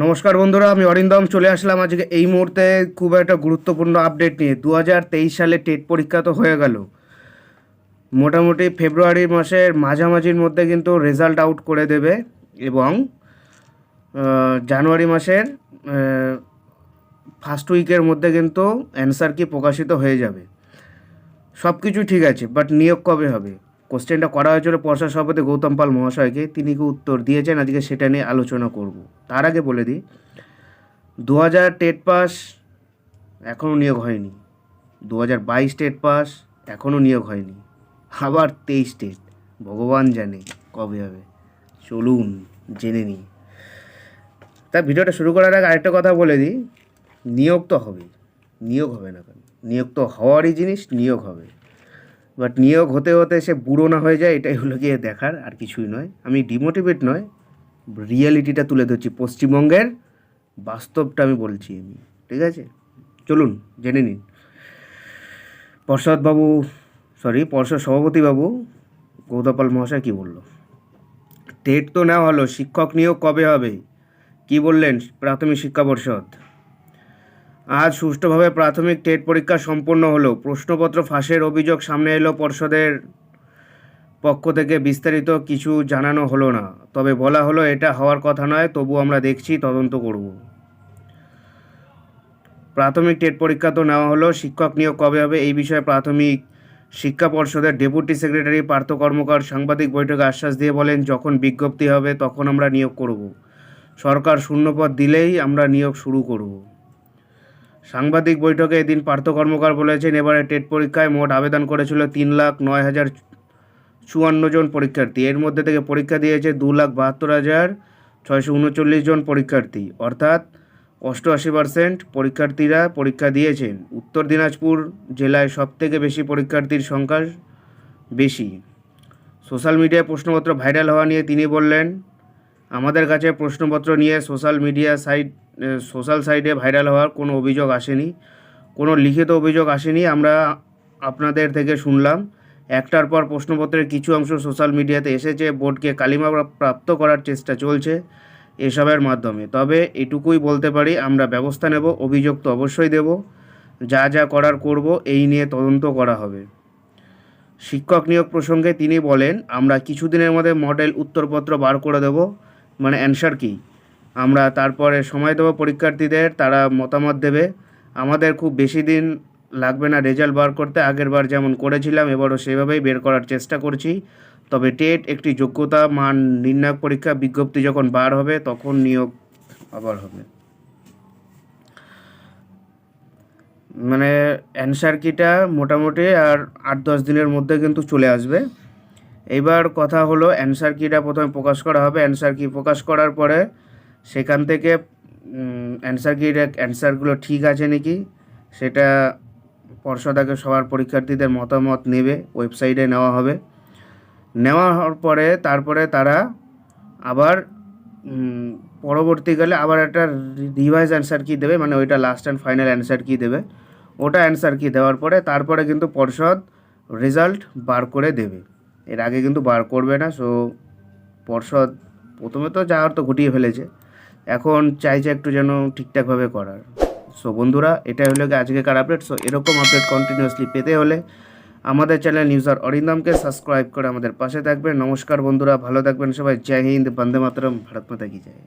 নমস্কার বন্ধুরা, আমি অরিন্দম, চলে আসলাম আজকে এই মুহূর্তে খুব একটা গুরুত্বপূর্ণ আপডেট নিয়ে। দু হাজার তেইশ সালে টেট পরীক্ষা তো হয়ে গেল। মোটামুটি ফেব্রুয়ারি মাসের মাঝামাঝির মধ্যে কিন্তু রেজাল্ট আউট করে দেবে এবং জানুয়ারি মাসের ফার্স্ট উইকের মধ্যে কিন্তু অ্যান্সার কি প্রকাশিত হয়ে যাবে। সব কিছু ঠিক আছে বাট নিয়োগ কবে হবে? কোশ্চেনটা করা হয়েছিল পর্ষদ সভাপতি গৌতম পাল মহাশয়কে। তিনি কি উত্তর দিয়েছেন? আজকে সেটা নিয়ে আলোচনা করব। তার আগে বলে দিই দু হাজার টেট পাস এখনও নিয়োগ হয়নি। দু হাজার বাইশ টেট পাস এখনও নিয়োগ হয়নি। আবার তেইশ টেট। ভগবান জানে কবে হবে। চলুন জেনে নিই। তা ভিডিওটা শুরু করার আগে আরেকটা কথা বলে দিই, নিয়োগ তো হবে নিয়োগ হবে না কেন? নিয়োগ তো হওয়ারই জিনিস, নিয়োগ হবে। বাট নিয়োগ হতে হতে সে বুড়ো না হয়ে যায়, এটাই হলো গিয়ে দেখার, আর কিছুই নয়। আমি ডিমোটিভেট নয় রিয়েলিটিটা তুলে ধরছি। পশ্চিমবঙ্গের বাস্তবটা আমি বলছি আমি, ঠিক আছে? চলুন, জেনে নিন। পর্ষদবাবু সরি পর্ষদ সভাপতিবাবু গৌদাপাল মহাশয় কী বলল? টেট তো নেওয়া হলো, শিক্ষক নিয়োগ কবে হবে? কি বললেন প্রাথমিক শিক্ষা পর্ষদ? আজ সুষ্ঠুভাবে প্রাথমিক টেট পরীক্ষা সম্পন্ন হলো। প্রশ্নপত্র ফাঁসের অভিযোগ সামনে এলো পর্ষদের পক্ষ থেকে। বিস্তারিত কিছু জানানো হলো না। তবে বলা হলো, এটা হওয়ার কথা নয়, তবু আমরা দেখছি, তদন্ত করব। প্রাথমিক টেট পরীক্ষা তো নেওয়া হলো। শিক্ষক নিয়োগ কবে হবে এই বিষয়ে প্রাথমিক শিক্ষা পর্ষদের ডেপুটি সেক্রেটারি, পার্থ কর্মকার সাংবাদিক বৈঠকে আশ্বাস দিয়ে বলেন, যখন বিজ্ঞপ্তি হবে তখন আমরা নিয়োগ করব। সরকার শূন্যপদ দিলেই আমরা নিয়োগ শুরু করব। সাংবাদিক বৈঠকে এদিন পার্থ কর্মকার বলেছেন, এবারে টেট পরীক্ষায় মোট আবেদন করেছিল তিন লাখ নয় হাজার চুয়ান্ন জন পরীক্ষার্থী। এর মধ্যে থেকে পরীক্ষা দিয়েছে দু লাখ বাহাত্তর হাজার ছয়শো উনচল্লিশ জন পরীক্ষার্থী। অর্থাৎ অষ্টআশি পার্সেন্ট পরীক্ষার্থীরা পরীক্ষা দিয়েছেন। উত্তর দিনাজপুর জেলায় সবথেকে বেশি পরীক্ষার্থীর সংখ্যা বেশি। সোশ্যাল মিডিয়ায় প্রশ্নপত্র ভাইরাল হওয়া নিয়ে তিনি বললেন, আমাদের কাছে প্রশ্নপত্র নিয়ে সোশ্যাল মিডিয়া সাইট সোশ্যাল সাইটে ভাইরাল হওয়ার কোনো অভিযোগ আসেনি। কোনো লিখিত অভিযোগ আসেনি, আমরা আপনাদের থেকে শুনলাম। একটার পর প্রশ্নপত্রের কিছু অংশ সোশ্যাল মিডিয়াতে এসেছে, বোর্ডকে কালিমা প্রাপ্ত করার চেষ্টা চলছে এসবের মাধ্যমে। তবে এটুকুই বলতে পারি, আমরা ব্যবস্থা নেব, অভিযোগ তো অবশ্যই দেব। যা যা করার করব, এই নিয়ে তদন্ত করা হবে। শিক্ষক নিয়োগ প্রসঙ্গে তিনি বলেন, আমরা কিছুদিনের মধ্যে মডেল উত্তরপত্র বার করে দেব। মানে অ্যান্সার কি? আমরা তারপরে সময় দেবো পরীক্ষার্থীদের, তারা মতামত দেবে। আমাদের খুব বেশি দিন লাগবে না রেজাল্ট বার করতে। আগের বার যেমন করেছিলাম, এবারও সেভাবেই বের করার চেষ্টা করছি। তবে টেট একটি যোগ্যতা, মান নির্ণায়ক পরীক্ষা, বিজ্ঞপ্তি যখন বার হবে, তখন নিয়োগ আবার হবে। মানে অ্যান্সার কিটা মোটামুটি আর আট দশ দিনের মধ্যে কিন্তু চলে আসবে। এইবার কথা হলো অ্যান্সার কিটা প্রথমে প্রকাশ করা হবে। অ্যান্সার কি প্রকাশ করার পরে সেখান থেকে অ্যান্সার কির অ্যান্সারগুলো ঠিক আছে নাকি? সেটা পর্ষদাকে সবার পরীক্ষার্থীদের মতামত নেবে ওয়েবসাইটে নেওয়া হবে। নেওয়া হওয়ার পরে, তারপরে তারা আবার পরবর্তীকালে আবার একটা রিভাইজ অ্যান্সার কি দেবে মানে ওইটা লাস্ট অ্যান্ড ফাইনাল অ্যান্সার কি দেবে, ওটা অ্যান্সার কি দেওয়ার পরে তারপরে কিন্তু পর্ষদ রেজাল্ট বার করে দেবে। এর আগে কিন্তু বার করবে না সো পর্ষদ প্রথমে তো যাওয়ার তো ঘটিয়ে ফেলেছে। এখন চাইছে একটু যেন ঠিকঠাকভাবে করার। সো বন্ধুরা, এটাই হলো গিয়ে আজকেকার আপডেট সো এরকম আপডেট কন্টিনিউয়াসলি পেতে হলে আমাদের চ্যানেল নিউজার অরিন্দমকে সাবস্ক্রাইব করে আমাদের পাশে থাকবেন। নমস্কার বন্ধুরা, ভালো থাকবেন সবাই। জয় হিন্দ, বন্দে মাতরম, ভারত মাতা কি জয়।